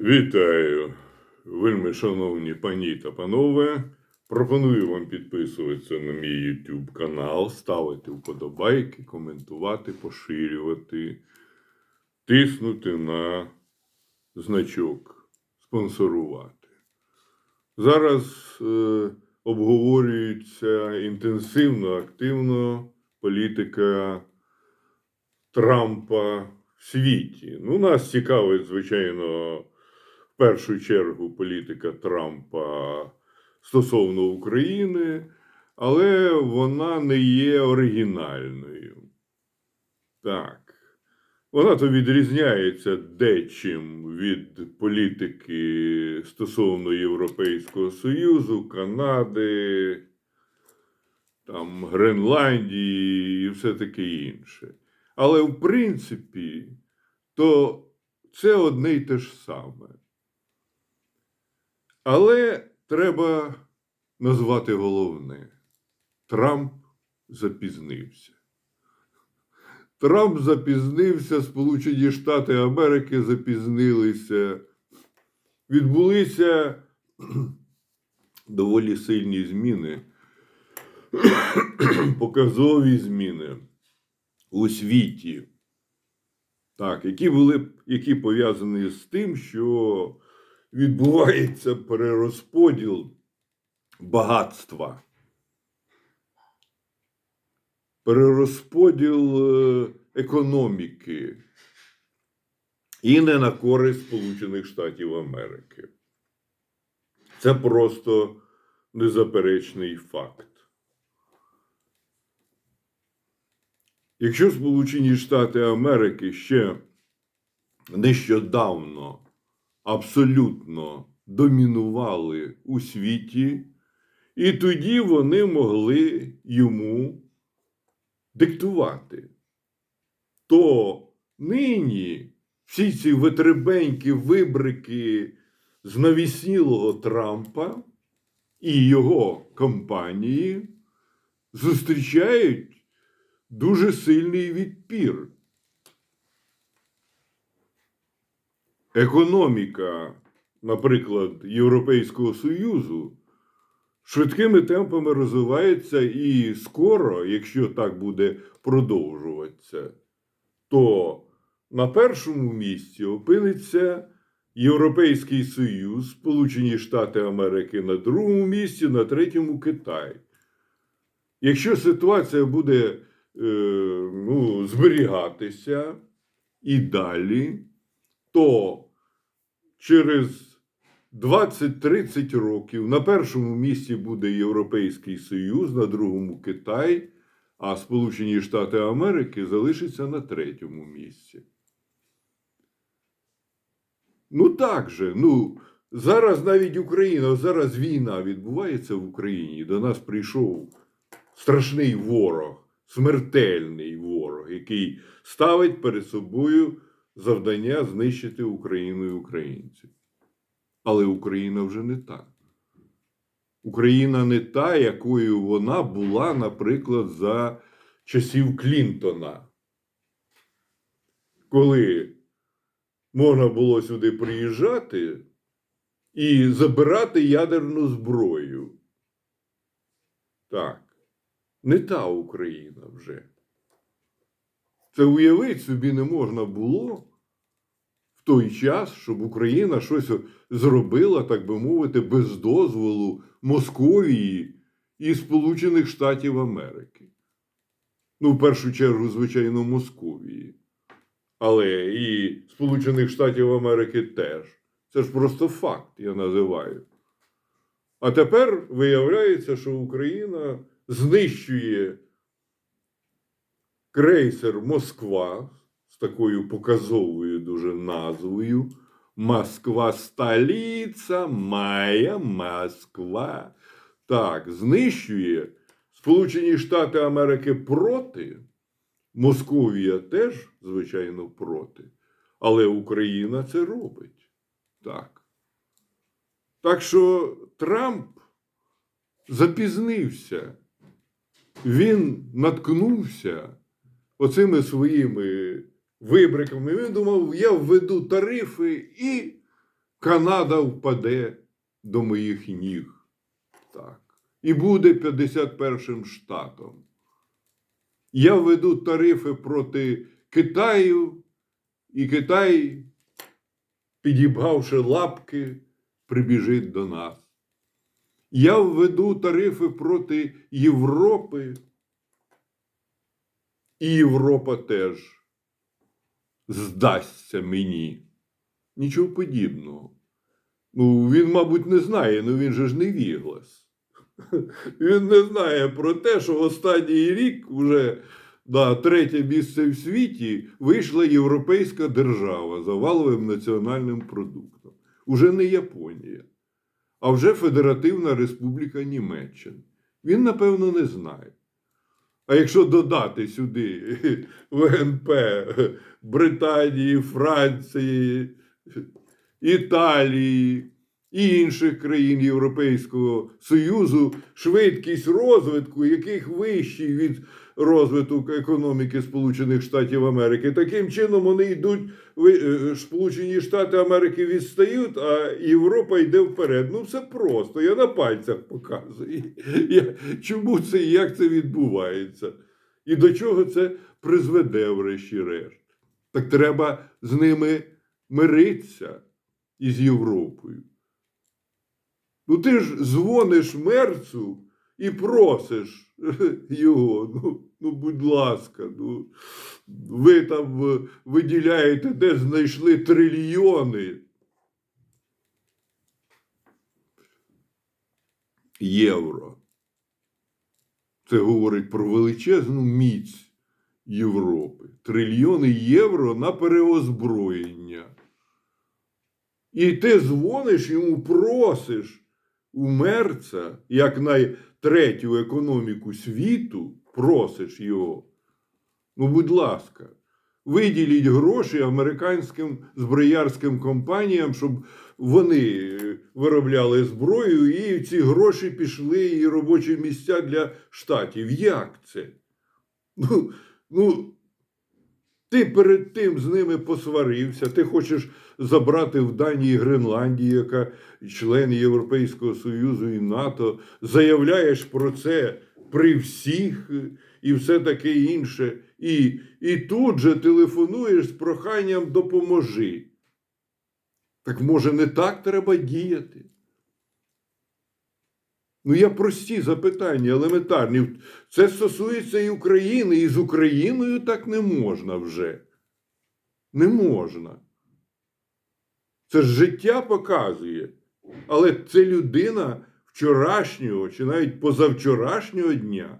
Вітаю, вельми шановні пані та панове. Пропоную вам підписуватися на мій YouTube канал, ставити вподобайки, коментувати, поширювати, тиснути на значок, спонсорувати. Зараз е, обговорюється інтенсивно, активно політика Трампа в світі. Ну, нас цікавить, звичайно, першу чергу політика Трампа стосовно України, але вона не є оригінальною. Так. Вона то відрізняється дечим від політики стосовно Європейського Союзу, Канади, там, Гренландії і все таке інше. Але в принципі, то це одне й те ж саме. Але треба назвати головне: Трамп запізнився. Трамп запізнився, Сполучені Штати Америки запізнилися. Відбулися доволі сильні зміни, показові зміни у світі. Так, які були, які пов'язані з тим, що відбувається перерозподіл багатства. Перерозподіл е, економіки і не на користь Сполучених Штатів Америки. Це просто незаперечний факт. Якщо Сполучені Штати Америки ще нещодавно абсолютно домінували у світі, і тоді вони могли йому диктувати, то нині всі ці витребенькі вибрики з навіснілого Трампа і його компанії зустрічають дуже сильний відпір. Економіка, наприклад, Європейського Союзу швидкими темпами розвивається і скоро, якщо так буде продовжуватися, то на першому місці опиниться Європейський Союз, Сполучені Штати Америки на другому місці, на третьому Китай. Якщо ситуація буде е, ну, зберігатися і далі, то через 20-30 років на першому місці буде Європейський Союз, на другому Китай, а Сполучені Штати Америки залишаться на третьому місці. Ну так же, ну зараз навіть Україна, зараз війна відбувається в Україні. До нас прийшов страшний ворог, смертельний ворог, який ставить перед собою завдання знищити Україну і українців. Але Україна вже не та. Україна не та, якою вона була, наприклад, за часів Клінтона. Коли можна було сюди приїжджати і забирати ядерну зброю. Так, не та Україна вже. Це уявити собі не можна було в той час, щоб Україна щось зробила, так би мовити, без дозволу Московії і Сполучених Штатів Америки. Ну, в першу чергу, звичайно, Московії. Але і Сполучених Штатів Америки теж. Це ж просто факт, я називаю. А тепер виявляється, що Україна знищує крейсер Москва з такою показовою дуже назвою. Москва столиця, моя Москва. Так, знищує Сполучені Штати Америки проти. Московія теж, звичайно, проти. Але Україна це робить. Так. Так що Трамп запізнився. Він наткнувся оцими своїми вибриками. Він думав, я введу тарифи і Канада впаде до моїх ніг. Так. І буде 51 штатом. Я введу тарифи проти Китаю, і Китай, підібгавши лапки, прибіжить до нас. Я введу тарифи проти Європи, і Європа теж здасться мені. Нічого подібного. Ну, він, мабуть, не знає, ну він же ж не віглас. Він не знає про те, що останній рік вже на третє місце в світі вийшла європейська держава за валовим національним продуктом. Уже не Японія, а вже Федеративна Республіка Німеччина. Він, напевно, не знає. А якщо додати сюди ВНП Британії, Франції, Італії і інших країн Європейського Союзу, швидкість розвитку, яких вищий від розвитку економіки Сполучених Штатів Америки. Таким чином вони йдуть, е, Сполучені Штати Америки відстають, а Європа йде вперед. Ну, все просто. Я на пальцях показую. Я, чому це і як це відбувається? І до чого це призведе, врешті-решт? Так треба з ними миритися із Європою. Ну ти ж дзвониш мерцу і просиш його. Ну, ну будь ласка, ну, ви там е, виділяєте, де знайшли трильйони. Євро. Це говорить про величезну міць Європи. Трильйони євро на переозброєння. І ти дзвониш йому, просиш у мерца, як на третю економіку світу, просиш його. Ну, будь ласка, виділіть гроші американським зброярським компаніям, щоб вони виробляли зброю, і ці гроші пішли і робочі місця для штатів. Як це? Ну, ну, ти перед тим з ними посварився, ти хочеш забрати в Данії Гренландію, яка член Європейського Союзу і НАТО, заявляєш про це при всіх і все таке інше. І, і тут же телефонуєш з проханням допоможи. Так може не так треба діяти? Ну, я прості запитання, елементарні. Це стосується і України, і з Україною так не можна вже. Не можна. Це ж життя показує. Але це людина вчорашнього чи навіть позавчорашнього дня,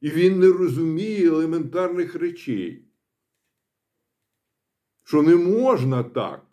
і він не розуміє елементарних речей. Що не можна так.